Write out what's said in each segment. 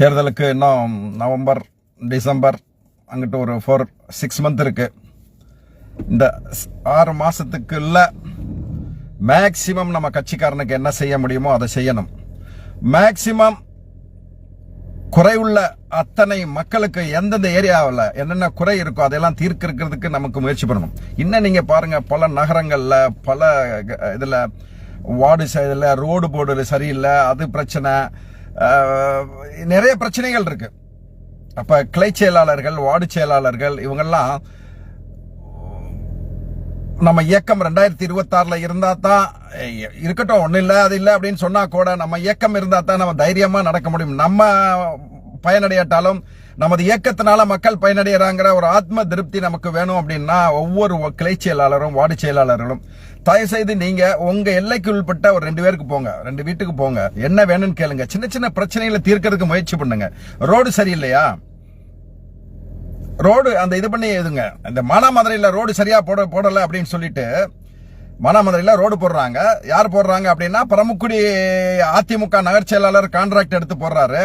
தேர்தலுக்கு இன்னும் November December அங்கிட்டு ஒரு ஃபோர் சிக்ஸ் மந்த் இருக்கு. இந்த ஸ்- ஆறு மாதத்துக்குள்ள மேக்சிமம் நம்ம கட்சிக்காரனுக்கு என்ன செய்ய முடியுமோ அதை செய்யணும். மேக்சிமம் குறைவுள்ள அத்தனை மக்களுக்கு எந்தெந்த ஏரியாவில் என்னென்ன குறை இருக்கோ அதெல்லாம் தீர்க்கிறதுக்கு நமக்கு முயற்சி பண்ணணும். இன்னும் நீங்கள் பாருங்கள் பல நகரங்களில் பல க- வார்டு இதில் ரோடு போர்டு சரியில்லை அது பிரச்சனை. நிறைய பிரச்சனைகள் இருக்கு. அப்ப கிளை செயலாளர்கள் வார்டு செயலாளர்கள் இவங்கெல்லாம் நம்ம இயக்கம் ரெண்டாயிரத்தி இருபத்தாறுல இருந்தா தான் இருக்கட்டும் ஒண்ணு இல்லை அது இல்லை அப்படின்னு சொன்னா கூட நம்ம இயக்கம் இருந்தா தான் நம்ம தைரியமா நடக்க முடியும். நம்ம பயனடையாட்டாலும் நமது இயக்கத்தினால மக்கள் பயனடைகிறாங்கிற ஒரு ஆத்ம திருப்தி நமக்கு வேணும் அப்படின்னா ஒவ்வொரு கிளை செயலாளரும் வார்டு செயலாளர்களும் தயவு செய்து நீங்க உங்க எல்லைக்கு உள்பட்ட ஒரு ரெண்டு பேருக்கு போங்க ரெண்டு வீட்டுக்கு போங்க. என்ன வேணும்னு கேளுங்க. சின்ன சின்ன பிரச்சனைகளை தீர்க்கறதுக்கு முயற்சி பண்ணுங்க. ரோடு சரியில்லையா? ரோடு அந்த இது பண்ணி எதுங்க இந்த மானாமதுரையில் ரோடு சரியா போட போடலை அப்படின்னு சொல்லிட்டு மானாமதுரையில் ரோடு போடுறாங்க. யார் போடுறாங்க அப்படின்னா பரமக்குடி அதிமுக நகர் செயலாளர் கான்ட்ராக்ட் எடுத்து போடுறாரு.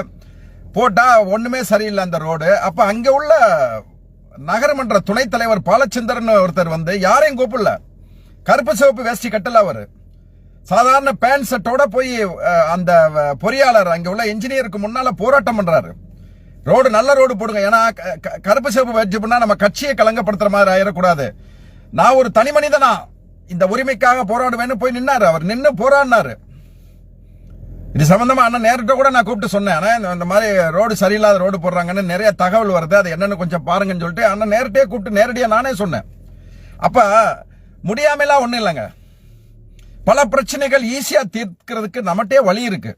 போட்டா ஒண்ணுமே சரியில்லை அந்த ரோடு. அப்ப அங்க உள்ள நகரமன்ற துணைத் தலைவர் பாலச்சந்திரன் ஒருத்தர் வந்து யாரையும் கூப்பிடல. கருப்பு சிவப்பு வேஷ்டி கட்டல அவர். சாதாரண பேண்ட் செட்டோட போய் அந்த பொறியாளர் அங்கே உள்ள இன்ஜினியருக்கு முன்னால் போராட்டம் பண்ணுறாரு ரோடு நல்ல ரோடு போடுங்க. ஏன்னா க- க- கருப்பு சிவப்பு வச்சு நம்ம கட்சியை கலங்கப்படுத்துற மாதிரி ஆயிடக்கூடாது. நான் ஒரு தனி மனிதனா இந்த உரிமைக்காக போராடுவேன்னு போய் நின்னாரு அவர். நின்று போராடினாரு. இது சம்பந்தமா அண்ணன் நேரிட்ட கூட நான் கூப்பிட்டு சொன்னேன். ஆனால் இந்த- மாதிரி ரோடு சரியில்லாத ரோடு போடுறாங்கன்னு நிறைய தகவல் வருது. அது என்னன்னு கொஞ்சம் பாருங்கன்னு சொல்லிட்டு அண்ணன் நேரடியே கூப்பிட்டு நேரடியாக நானே சொன்னேன். அப்போ முடியாமலாம் ஒன்றும் இல்லைங்க. பல பிரச்சனைகள் ஈஸியாக தீர்க்கிறதுக்கு நம்மகிட்டே வழி இருக்கு.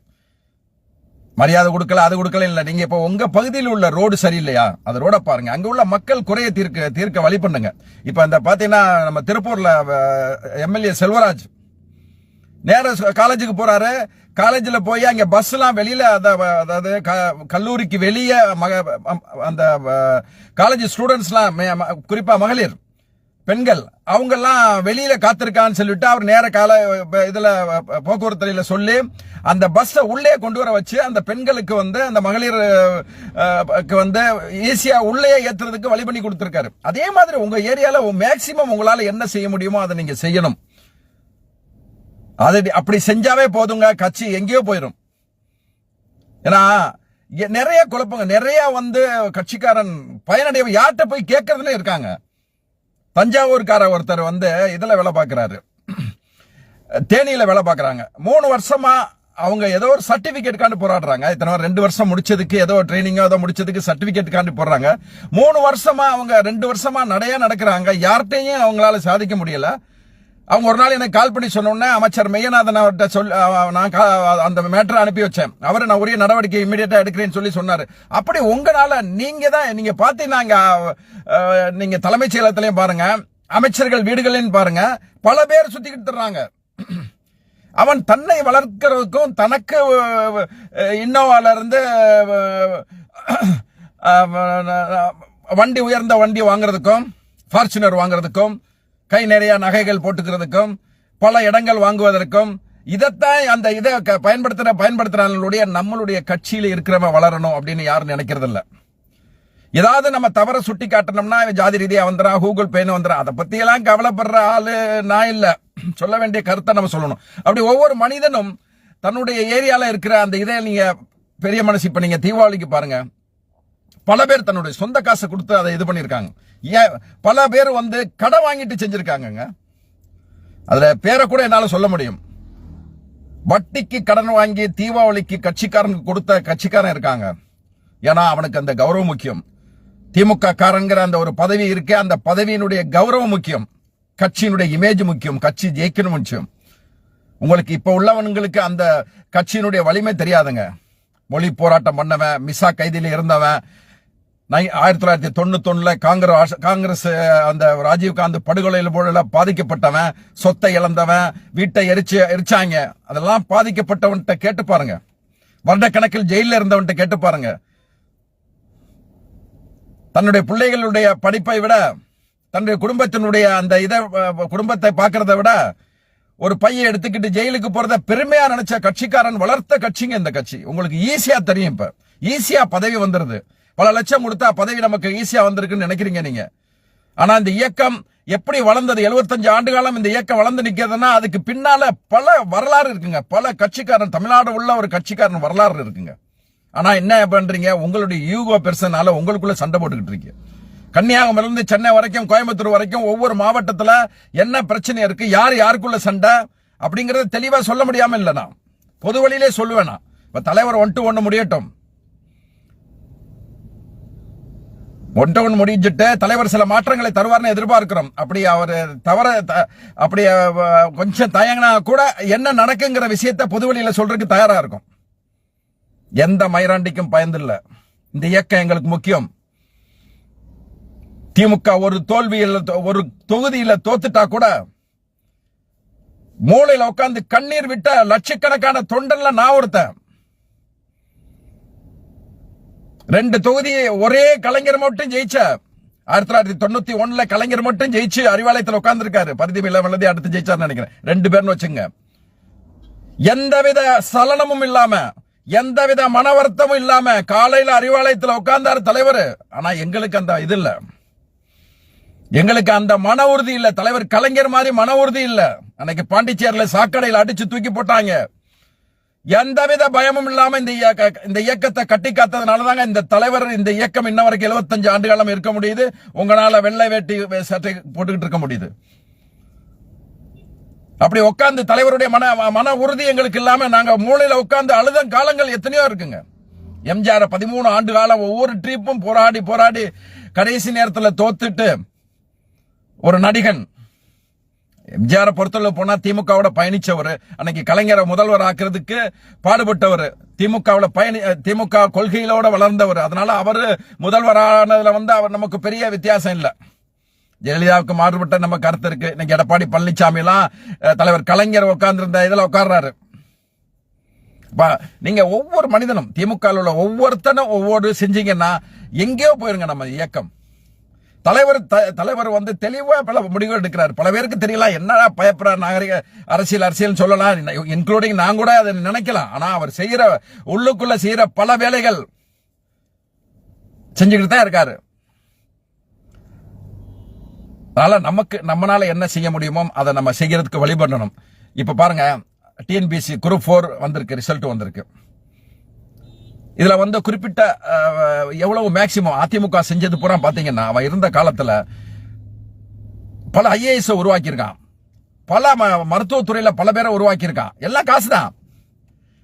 மரியாதை கொடுக்கல அது கொடுக்கல இல்லை. நீங்கள் இப்போ உங்கள் பகுதியில் உள்ள ரோடு சரியில்லையா? அந்த ரோட பாருங்க. அங்கே உள்ள மக்கள் குறைய தீர்க்க தீர்க்க வழி பண்ணுங்க. இப்போ அந்த பார்த்தீங்கன்னா நம்ம திருப்பூரில் எம்எல்ஏ செல்வராஜ் நேராக காலேஜுக்கு போகிறாரு காலேஜில் போய் அங்கே பஸ்லாம் வெளியில் வெளியில அதாவது க- கல்லூரிக்கு வெளியே மக- அந்த காலேஜ் ஸ்டூடெண்ட்ஸ்லாம் மே- ம- மகளிர். பெண்கள் அவங்கெல்லாம் வெளியில காத்திருக்கான்னு சொல்லிட்டு அவர் நேர கால இதுல போக்குவரத்துறையில சொல்லி அந்த பஸ்ஸை உள்ளே கொண்டு வர வச்சு அந்த பெண்களுக்கு வந்து அந்த மகளிர் வந்து ஈஸியா உள்ளே ஏத்துறதுக்கு வழி பண்ணி கொடுத்துருக்காரு. அதே மாதிரி உங்க ஏரியால மேக்சிமம் உங்களால என்ன செய்ய முடியுமோ அதை நீங்க செய்யணும். அது அப்படி செஞ்சாவே போதுங்க கட்சி எங்கேயோ போயிடும் ஏன்னா நிறைய குழப்பங்க நிறைய வந்து கட்சிக்காரன் பயனடைய யார்கிட்ட போய் கேட்கறதுல இருக்காங்க. தஞ்சாவூர்கார ஒருத்தர் வந்து இதில் வேலை பார்க்குறாரு. தேனியில் வேலை பார்க்குறாங்க. மூணு வருஷமாக அவங்க ஏதோ ஒரு சர்டிபிகேட் போராடுறாங்க. இத்தனை ரெண்டு வருஷம் முடிச்சதுக்கு ஏதோ ட்ரைனிங்கோ ஏதோ முடிச்சதுக்கு சர்டிஃபிகேட்காண்டி போடுறாங்க. மூணு வருஷமா அவங்க ரெண்டு வருஷமா நடையாக நடக்கிறாங்க. யார்கிட்டையும் அவங்களால சாதிக்க முடியல. அவங்க ஒரு நாள் எனக்கு கால் பண்ணி சொன்னோன்னே அமைச்சர் மெய்யநாதன் அவர்கிட்ட சொல் நான் அந்த மேட்டரை அனுப்பி வச்சேன். அவர் நான் உரிய நடவடிக்கை இமீடியட்டா எடுக்கிறேன்னு சொல்லி சொன்னார். அப்படி உங்களால நீங்க தான் நீங்க பாத்தீங்கன்னா நீங்க தலைமைச் செயலகத்திலையும் பாருங்க அமைச்சர்கள் வீடுகளையும் பாருங்க பல பேர் சுத்திக்கிட்டு தர்றாங்க அவன் தன்னை வளர்க்கிறதுக்கும் தனக்கு இன்னோவால இருந்து வண்டி உயர்ந்த வண்டி வாங்குறதுக்கும் ஃபார்ச்சுனர் வாங்குறதுக்கும் கை நிறைய நகைகள் போட்டுக்கிறதுக்கும் பல இடங்கள் வாங்குவதற்கும் இதைத்தான் அந்த இதை க- பயன்படுத்துற பயன்படுத்துறவங்களுடைய நம்மளுடைய கட்சியில இருக்கிறவன் வளரணும் அப்படின்னு யாரும் நினைக்கிறது இல்ல ஏதாவது நம்ம தவற சுட்டி காட்டணும்னா ஜாதி ரீதியா வந்துடும் கூகுள் பேன்னு வந்துடும் அதை பத்தி எல்லாம் கவலைப்படுற ஆளு நான் இல்ல. சொல்ல வேண்டிய கருத்தை நம்ம சொல்லணும். அப்படி ஒவ்வொரு மனிதனும் தன்னுடைய ஏரியால இருக்கிற அந்த இதை நீங்க பெரிய மனசு இப்ப நீங்க தீபாவளிக்கு பாருங்க. பல பேர் தன்னுடைய சொந்த காசை கொடுத்து அதை இது பண்ணியிருக்காங்க. ஏன் பல பேர் வந்து கடன் வாங்கிட்டு செஞ்சிருக்காங்கங்க. அதில் பேரை கூட என்னால சொல்ல முடியும். வட்டிக்கு கடன் வாங்கி தீபாவளிக்கு கட்சிக்காரனுக்கு கொடுத்த கட்சிக்காரன் இருக்காங்க. ஏன்னா அவனுக்கு அந்த கௌரவம் முக்கியம். திமுக காரங்கிற அந்த ஒரு பதவி இருக்கு அந்த பதவியினுடைய கௌரவம் முக்கியம். கட்சியினுடைய இமேஜ் முக்கியம். கட்சி ஜெயிக்கணும் முக்கியம். உங்களுக்கு இப்போ உள்ளவனுங்களுக்கு அந்த கட்சியினுடைய வலிமை தெரியாதுங்க. மொழி போராட்டம் பண்ணவன் மிசா கைதியில் இருந்தவன் ஆயிரத்தி தொள்ளாயிரத்தி தொண்ணூத்தொன்னுல காங்கிரஸ் காங்கிரஸ் அந்த ராஜீவ்காந்த் படுகொலையில் போல பாதிக்கப்பட்டவன் சொத்தை இழந்தவன் வீட்டை எரிச்சு எரிச்சாங்க. அதெல்லாம் பாதிக்கப்பட்டவன்கிட்ட கேட்டு பாருங்க. வருடக்கணக்கில் ஜெயிலில் இருந்தவன்கிட்ட கேட்டு பாருங்க. தன்னுடைய பிள்ளைகளுடைய படிப்பை விட தன்னுடைய குடும்பத்தினுடைய அந்த இதை குடும்பத்தை பார்க்கறத விட ஒரு பையன் எடுத்துக்கிட்டு ஜெயிலுக்கு போறத பெருமையா நினைச்ச கட்சிக்காரன் வளர்த்த கட்சிங்க இந்த கட்சி. உங்களுக்கு ஈஸியா தெரியும் இப்ப. ஈஸியா பதவி வந்துருது. பல லட்சம் கொடுத்தா பதவி நமக்கு ஈஸியா வந்திருக்குன்னு நினைக்கிறீங்க நீங்க. ஆனா இந்த இயக்கம் எப்படி வளர்ந்தது? 75 ஆண்டு காலம் இந்த இயக்கம் வளர்ந்து நிக்கிறதுனா அதுக்கு பின்னால பல வரலாறு இருக்குங்க. பல கட்சிக்காரன் தமிழ்நாடு உள்ள ஒரு கட்சிக்காரன் வரலாறு இருக்குங்க. ஆனா என்ன பண்றீங்க? உங்களுடைய யூகோ பெர்சனால உங்களுக்குள்ள சண்டை போட்டுக்கிட்டு இருக்கீங்க. கன்னியாகுமரியில இருந்து சென்னை வரைக்கும் கோயம்புத்தூர் வரைக்கும் ஒவ்வொரு மாவட்டத்துல என்ன பிரச்சனை இருக்கு? யார் யாருக்குள்ள சண்டை? அப்படிங்கறத தெளிவா சொல்ல முடியாம இல்லை நான். பொது வழியிலே சொல்லுவேன் நான். இப்ப தலைவர் ஒன் டு ஒன்னு முடியட்டும். ஒன் டவுன் முடிஞ்சிட்டு தலைவர் சில மாற்றங்களை தருவார்னு எதிர்பார்க்கிறோம். அப்படி அவர் தவற த- அப்படி கொஞ்சம் தயங்கினா கூட என்ன நடக்குங்கிற விஷயத்தை பொது சொல்றதுக்கு தயாரா இருக்கும். எந்த மைராண்டிக்கும் பயந்தில்லை. இந்த இயக்கம் எங்களுக்கு முக்கியம். திமுக ஒரு தோல்வியில் ஒரு தொகுதியில தோத்துட்டா கூட மூளையில உட்காந்து கண்ணீர் விட்ட லட்சக்கணக்கான தொண்டன்ல நான் ஒருத்தன். ரெண்டு தொகுதி ஒரே கலைஞர் மட்டும் ஜெயிச்ச. ஆயிரத்தி தொள்ளாயிரத்தி தொண்ணூத்தி ஒண்ணுல கலைஞர் மட்டும் ஜெயிச்சு அறிவாலயத்தில் உட்கார்ந்து இருக்காரு பரிதிமில்ல அடுத்து ஜெயிச்சார்னு நினைக்கிறேன். ரெண்டு பேர்னு வச்சுங்க. எந்தவித சலனமும் இல்லாம எந்தவித மன வருத்தமும் இல்லாம காலையில அறிவாலயத்தில் உட்கார்ந்தாரு தலைவர். ஆனா எங்களுக்கு அந்த இது இல்ல. எங்களுக்கு அந்த மன உறுதி இல்ல. தலைவர் கலைஞர் மாதிரி மன உறுதி இல்ல. அன்னைக்கு பாண்டிச்சேரியில சாக்கடையில் அடிச்சு தூக்கி போட்டாங்க. எந்தவித பயமும் இல்லாம இந்த இயக்க- இந்த இயக்கத்தை கட்டி காத்ததுனாலதாங்க இந்த தலைவர் இந்த இயக்கம் இன்ன வரைக்கும் 75 ஆண்டு காலம் இருக்க முடியுது. உங்களால வெள்ளை வேட்டி சட்டை போட்டுக்கிட்டு இருக்க முடியுது. அப்படி உட்காந்து தலைவருடைய மன மன உறுதி எங்களுக்கு இல்லாம நாங்க மூளையில உட்காந்து அழுத காலங்கள் எத்தனையோ இருக்குங்க. எம்ஜிஆர் பதிமூணு ஆண்டு காலம் ஒவ்வொரு ட்ரிப்பும் போராடி போராடி கடைசி நேரத்துல தோத்துட்டு ஒரு நடிகன் எம்ஜிஆர் பொறுத்தளவு போனா திமுகவோட பயணிச்சவர் அன்னைக்கு கலைஞரை முதல்வர் ஆக்குறதுக்கு பாடுபட்டவர். திமுகவில் பயணி திமுக கொள்கையிலோட வளர்ந்தவர். அதனால அவர் முதல்வரானதுல வந்து அவர் நமக்கு பெரிய வித்தியாசம் இல்லை. ஜெயலலிதாவுக்கு மாறுபட்ட நம்ம கருத்து இருக்கு. இன்னைக்கு எடப்பாடி பழனிசாமி எல்லாம் தலைவர் கலைஞர் உட்கார்ந்துருந்த இதுல உட்கார்றாரு. நீங்க ஒவ்வொரு மனிதனும் திமுக உள்ள ஒவ்வொருத்தனும் ஒவ்வொரு செஞ்சீங்கன்னா எங்கேயோ போயிருங்க நம்ம இயக்கம். தலைவர் த- தலைவர் வந்து தெளிவா பல முடிவுகள் எடுக்கிறார். பல பேருக்கு தெரியல என்னடா பயப்படுற நாகரிக அரசியல் அரசியல் சொல்லலாம். இன்க்ளூடிங் நான் கூட அதை நினைக்கலாம். ஆனா அவர் செய்யற உள்ளுக்குள்ள செய்யற பல வேலைகள் செஞ்சுக்கிட்டு தான் இருக்காரு. அதனால நமக்கு நம்மளால என்ன செய்ய முடியுமோ அதை நம்ம செய்யறதுக்கு வழி பண்ணணும் இப்ப பாருங்க டிஎன்பிசி குரூப் ஃபோர் வந்திருக்கு ரிசல்ட் வந்திருக்கு. இதுல வந்து குறிப்பிட்ட எவ்வளவு மேக்சிமம் அதிமுக செஞ்சது பூரா பாத்தீங்கன்னா அவன் இருந்த காலத்துல பல ஐஏஎஸ் உருவாக்கியிருக்கான். பல ம- மருத்துவத்துறையில பல பேரை உருவாக்கியிருக்கான். எல்லாம் காசு தான்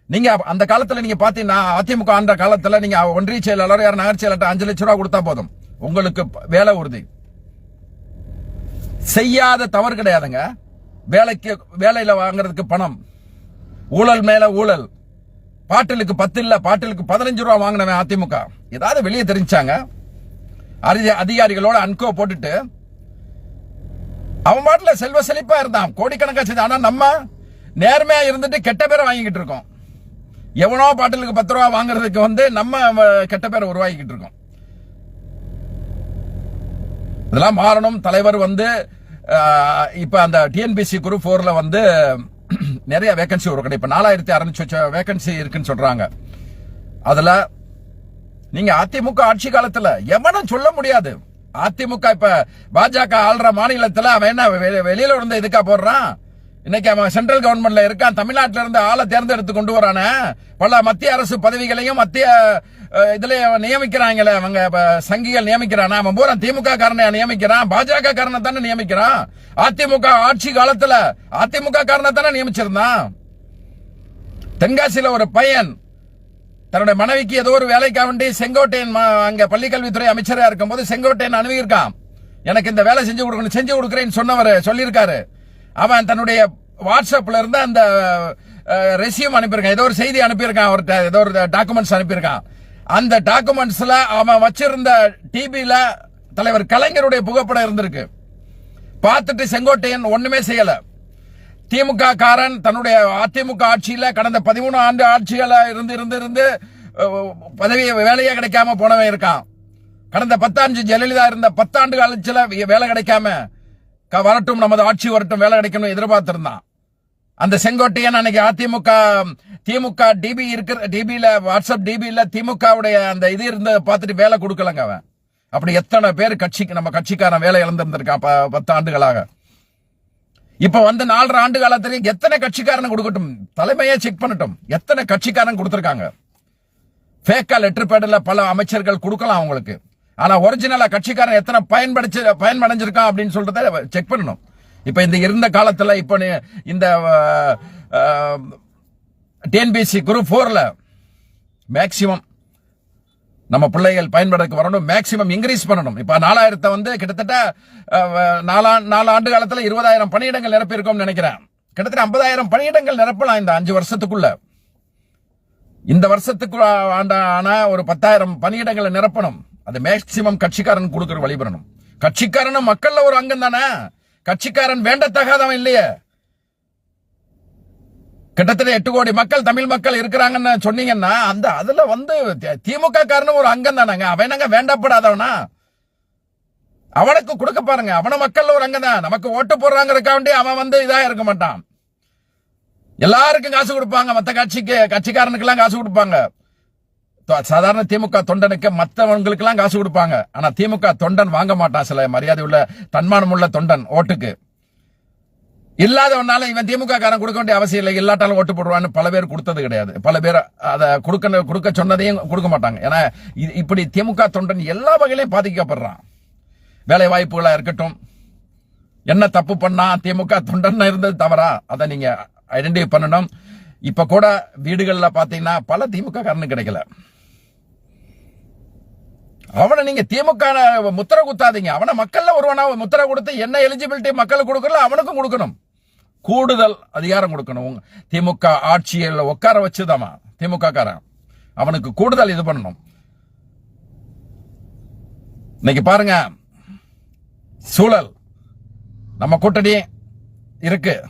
நீங்க அந்த காலத்துல நீங்க பாத்தீங்கன்னா அதிமுக ஆண்ட காலத்துல நீங்க ஒன்றிய செயலாளர் யார் நகர் செயலாளர் அஞ்சு லட்சம் ரூபாய் கொடுத்தா போதும். உங்களுக்கு வேலை உறுதி. செய்யாத தவறு கிடையாதுங்க. வேலைக்கு வேலையில வாங்குறதுக்கு பணம். ஊழல் மேல ஊழல். பாட்டிலுக்கு பத்து இல்ல பாட்டிலுக்கு பதினஞ்சு ரூபா வாங்கினவன் அதிமுக. ஏதாவது வெளியே தெரிஞ்சாங்க? அதிகாரிகளோட அன்கோ போட்டுட்டு அவன் பாட்டுல செல்வ செழிப்பா இருந்தான். கோடிக்கணக்கா செஞ்சு ஆனா நம்ம நேர்மையா இருந்துட்டு கெட்ட பேரை வாங்கிக்கிட்டு இருக்கோம். எவனோ பாட்டிலுக்கு பத்து ரூபா வாங்குறதுக்கு வந்து நம்ம கெட்ட பேரை உருவாக்கிட்டு இருக்கோம். இதெல்லாம் மாறணும். தலைவர் வந்து இப்ப அந்த டிஎன்பிசி குரூப் போர்ல வந்து நிறைய வேகன்சி ஒரு இப்போ நாலாயிரத்தி அறுநூற்றி வேகன்சி இருக்குன்னு சொல்றாங்க. அதுல நீங்க அதிமுக ஆட்சி காலத்துல எவனும் சொல்ல முடியாது. அதிமுக இப்ப பாஜக ஆள்ற மாநிலத்துல அவன் என்ன வெ- வெளியில இருந்து இதுக்கா போடுறான்? இன்னைக்கு அவன் சென்ட்ரல் கவர்மெண்ட்ல இருக்கான். தமிழ்நாட்டில இருந்து ஆளை தேர்ந்தெடுத்து கொண்டு வரானே. பல மத்திய அரசு பதவிகளையும் மத்திய இதுல அவன் நியமிக்கிறாங்களே அவங்க சங்கிகள் நியமிக்கிறானா? அவன் பூரா திமுக காரனை நியமிக்கிறான்? பாஜக காரனை தானே நியமிக்கிறான்? அதிமுக ஆட்சி காலத்துல அதிமுக காரனை தானே நியமிச்சிருந்தான். தென்காசியில ஒரு பையன் தன்னுடைய மனைவிக்கு ஏதோ ஒரு வேலைக்காக வேண்டி செங்கோட்டையன் அங்க பள்ளிக்கல்வித்துறை அமைச்சரா இருக்கும்போது செங்கோட்டையன் அணுகியிருக்கான். எனக்கு இந்த வேலை செஞ்சு கொடுக்கணும் செஞ்சு கொடுக்குறேன்னு சொன்னவர் சொல்லியிருக்காரு. அவன் தன்னுடைய வாட்ஸ்அப்ல இருந்து அந்த ரெசியூம் அனுப்பியிருக்கான். ஏதோ ஒரு செய்தி அனுப்பியிருக்கான் அவர்கிட்ட. ஏதோ ஒரு டாக்குமெண்ட்ஸ் அனுப்பியிருக்கான். அந்த டாக்குமெண்ட்ஸ்ல அவன் வச்சிருந்த டிபியில தலைவர் கலைஞருடைய புகைப்படம் இருந்திருக்கு. பார்த்துட்டு செங்கோட்டையன் ஒண்ணுமே செய்யல. திமுக காரன் தன்னுடைய அதிமுக ஆட்சியில கடந்த பதிமூணு ஆண்டு ஆட்சியில இருந்து இருந்து இருந்து பதவியை பதவி வேலையே கிடைக்காம போனவன் இருக்கான். கடந்த பத்தாண்டு ஜெயலலிதா இருந்த பத்தாண்டு காலத்துல வேலை கிடைக்காம க- வரட்டும் நமது ஆட்சி வரட்டும் வேலை கிடைக்கணும் எதிர்பார்த்திருந்தான். அந்த செங்கோட்டையன் அன்னைக்கு அதிமுக திமுக டிபி இருக்கிற டிபியில வாட்ஸ்அப் டிபியில திமுகவுடைய அந்த இது இருந்த பார்த்துட்டு வேலை கொடுக்கலங்க அவன். அப்படி எத்தனை பேர் கட்சிக்கு நம்ம கட்சிக்காரன் வேலை இழந்திருந்திருக்கான் ப- பத்து ஆண்டுகளாக. இப்ப வந்து நாலரை ஆண்டு காலத்திலேயே எத்தனை கட்சிக்காரன் கொடுக்கட்டும்? தலைமையே செக் பண்ணட்டும். எத்தனை கட்சிக்காரன் கொடுத்துருக்காங்க? ஃபேக்கா லெட்டர் பேடில் பல அமைச்சர்கள் கொடுக்கலாம் அவங்களுக்கு. ஆனா ஒரிஜினலா கட்சிக்காரன் எத்தனை பயன்படுத்தி பயன்படைஞ்சிருக்கான் அப்படின்னு சொல்றத செக் பண்ணணும். இப்ப இந்த இருந்த காலத்துல இப்ப இந்த டிஎன்பிசி குரூப் ஃபோரில் மேக்சிமம் நம்ம பிள்ளைகள் பயன்படுறதுக்கு வரணும். மேக்சிமம் இன்க்ரீஸ் பண்ணணும். இப்போ நாலாயிரத்தை வந்து கிட்டத்தட்ட நாலா நாலு ஆண்டு காலத்தில் இருபதாயிரம் பணியிடங்கள் நிரப்பியிருக்கோம்னு நினைக்கிறேன். கிட்டத்தட்ட ஐம்பதாயிரம் பணியிடங்கள் நிரப்பலாம் இந்த அஞ்சு வருஷத்துக்குள்ள. இந்த வருஷத்துக்கு ஆண்டான ஒரு பத்தாயிரம் பணியிடங்களை நிரப்பணும். அது மேக்சிமம் கட்சிக்காரன் கொடுக்குற வழிபடணும். கட்சிக்காரனும் மக்கள்ல ஒரு அங்கம் தானே? கட்சிக்காரன் வேண்டத்தகாதவன் இல்லையே. கிட்டத்தட்ட எட்டு கோடி மக்கள் தமிழ் மக்கள் இருக்கிறாங்கன்னு சொன்னீங்கன்னா அந்த அதுல வந்து திமுக காரனும் ஒரு அங்கம் தானாங்க. அவன் என்னங்க வேண்டப்படாதவனா? அவனுக்கு கொடுக்க பாருங்க. அவன மக்கள் ஒரு அங்கம் தான். நமக்கு ஓட்டு போடுறாங்கிறக்காண்டி அவன் வந்து இதா இருக்க மாட்டான். எல்லாருக்கும் காசு கொடுப்பாங்க. மத்த கட்சிக்கு கட்சிக்காரனுக்கு எல்லாம் காசு கொடுப்பாங்க. சாதாரண திமுக தொண்டனுக்கு மற்றவங்களுக்கு எல்லாம் காசு கொடுப்பாங்க. ஆனா திமுக தொண்டன் வாங்க மாட்டான் சில மரியாதை உள்ள தன்மானம் உள்ள தொண்டன் ஓட்டுக்கு. இல்லாதவனால இவன் திமுக காரன் கொடுக்க வேண்டிய அவசியம் இல்லை. இல்லாட்டாலும் ஓட்டு போடுவான்னு பல பேர் கொடுத்தது கிடையாது. பல பேர் அதை கொடுக்க கொடுக்க சொன்னதையும் கொடுக்க மாட்டாங்க. ஏன்னா இப்படி திமுக தொண்டன் எல்லா வகையிலையும் பாதிக்கப்படுறான். வேலை வாய்ப்புகளா இருக்கட்டும் என்ன தப்பு பண்ணா திமுக தொண்டன் இருந்தது தவறா? அதை நீங்க ஐடென்டிஃபை பண்ணணும். இப்ப கூட வீடுகளில் பாத்தீங்கன்னா பல திமுக காரனு கிடைக்கல. அவனை நீங்க திமுக முத்திரை குத்தாதீங்க. அவனை மக்கள்ல ஒருவனா முத்திரை கொடுத்து என்ன எலிஜிபிலிட்டி மக்களுக்கு கொடுக்கல அவனுக்கும் கொடுக்கணும். கூடுதல் அதிகாரம் கொடுக்கணும். உங்க திமுக ஆட்சியில் உட்கார வச்சுதாமா? திமுக காரன் அவனுக்கு கூடுதல் இது பண்ணணும். இன்னைக்கு பாருங்க சூழல். நம்ம கூட்டணி இருக்கு.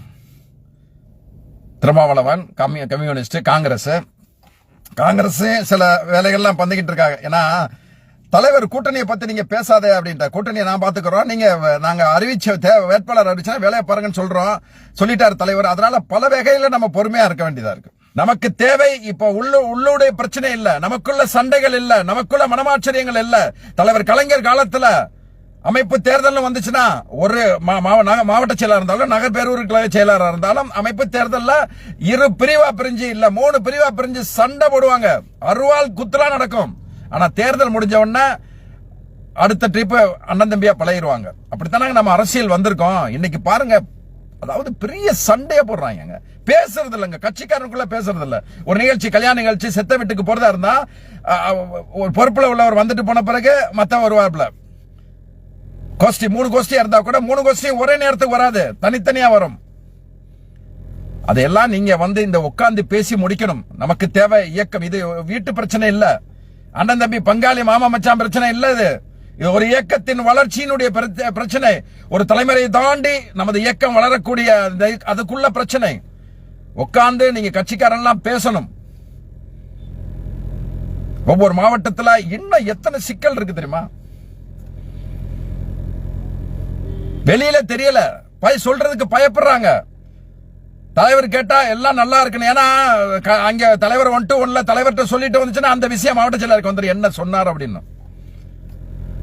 Thirumavalavan commu communist Congress. Congress சில வேலைகள்லாம் பந்துகிட்டு இருக்காங்க. ஏன்னா தலைவர் கூட்டணியை பத்தி நீங்க பேசாதே அப்படின்ட்டு. கூட்டணியை நான் பாத்துக்கிறோம். நீங்க நாங்க அறிவிச்ச வேட்பாளர் அறிவிச்சா வேலையை பாருங்கன்னு சொல்றோம். சொல்லிட்டாரு தலைவர். அதனால பல வகையில நம்ம பொறுமையா இருக்க வேண்டியதா இருக்கு. நமக்கு தேவை இப்ப உள்ள உள்ளுடைய பிரச்சனை இல்ல. நமக்குள்ள சண்டைகள் இல்ல. நமக்குள்ள மனமாச்சரியங்கள் இல்ல. தலைவர் கலைஞர் காலத்துல அமைப்பு தேர்தல் வந்துச்சுன்னா ஒரு மா- மாவட்ட செயலாளர் இருந்தாலும் நகர் பேரூர் செயலாளர் இருந்தாலும் அமைப்பு தேர்தல்ல இரு பிரிவா பிரிஞ்சு இல்ல மூணு பிரிவா பிரிஞ்சு சண்டை போடுவாங்க. அருவாள் குத்துலா நடக்கும். ஆனால் தேர்தல் முடிஞ்ச உடனே அடுத்த ட்ரிப்பை அண்ணன் தம்பியா பழகிடுவாங்க அப்படித்தானே நம்ம அரசியல் வந்திருக்கோம். இன்னைக்கு பாருங்க அதாவது பெரிய சண்டையா போடுறாங்க பேசுறது இல்லைங்க கட்சிக்காரனுக்குள்ள பேசுறது இல்ல ஒரு நிகழ்ச்சி கல்யாண நிகழ்ச்சி செத்த வீட்டுக்கு போறதா இருந்தா ஒரு பொறுப்புல உள்ளவர் வந்துட்டு போன பிறகு மத்த வருவாப்ல கோஷ்டி மூணு கோஷ்டியா இருந்தா கூட மூணு கோஷ்டியும் ஒரே நேரத்துக்கு வராது. தனித்தனியா வரும். அதையெல்லாம் நீங்க வந்து இந்த உட்கார்ந்து பேசி முடிக்கணும். நமக்கு தேவை இயக்கம். இது வீட்டு பிரச்சனை இல்லை. அண்ணன் தம்பி பங்காளி மாமா மச்சான் பிரச்சனை இல்ல இது. ஒரு இயக்கத்தின் வளர்ச்சியினுடைய பிரச்சனை. ஒரு தலைமுறையை தாண்டி நமது இயக்கம் வளரக்கூடிய அந்த- அதுக்குள்ள பிரச்சனை. உட்கார்ந்து நீங்க கட்சிக்காரெல்லாம் பேசணும். ஒவ்வொரு மாவட்டத்தில் இன்னும் எத்தனை சிக்கல் இருக்கு தெரியுமா? வெளியில தெரியல. பய சொல்றதுக்கு பயப்படுறாங்க. தலைவர் கேட்டா எல்லாம் நல்லா இருக்குன்னு. ஏன்னா க- அங்க தலைவர் ஒன் டு ஒன்ல தலைவர்கிட்ட சொல்லிட்டு வந்துச்சுன்னா அந்த விஷயம் மாவட்ட செயலாளருக்கு வந்துரு என்ன சொன்னார் அப்படின்னு.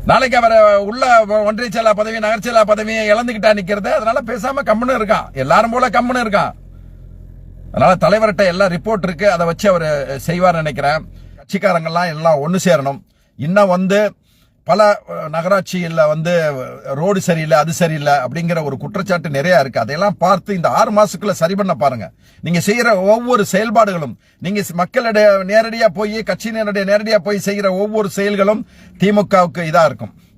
நாளைக்கு அவர் உள்ள ஒன்றிய செயலா பதவி நகர் செயலா பதவியை இழந்துகிட்டா நிக்கிறது அதனால பேசாம கம்முன்னு இருக்கான் எல்லாரும் போல கம்முன்னு இருக்கான் அதனால தலைவர்கிட்ட எல்லா ரிப்போர்ட் இருக்கு. அதை வச்சு அவர் செய்வார் நினைக்கிறேன். கட்சிக்காரங்கெல்லாம் எல்லாம் ஒன்று சேரணும். இன்னும் வந்து பல நகராட்சிகளில் நகராட்சியில் வந்து ரோடு சரியில்லை அது சரியில்லை அப்படிங்கிற ஒரு குற்றச்சாட்டு நிறையா இருக்குது அதையெல்லாம் பார்த்து இந்த ஆறு மாதத்துக்குள்ளே சரி பண்ண பாருங்கள் நீங்கள் செய்கிற ஒவ்வொரு செயல்பாடுகளும் நீங்கள் மக்களிடையே நேரடியாக போய் கட்சியினருடைய நேரடியாக போய் செய்கிற ஒவ்வொரு செயல்களும் திமுகவுக்கு இதாக இருக்கும்.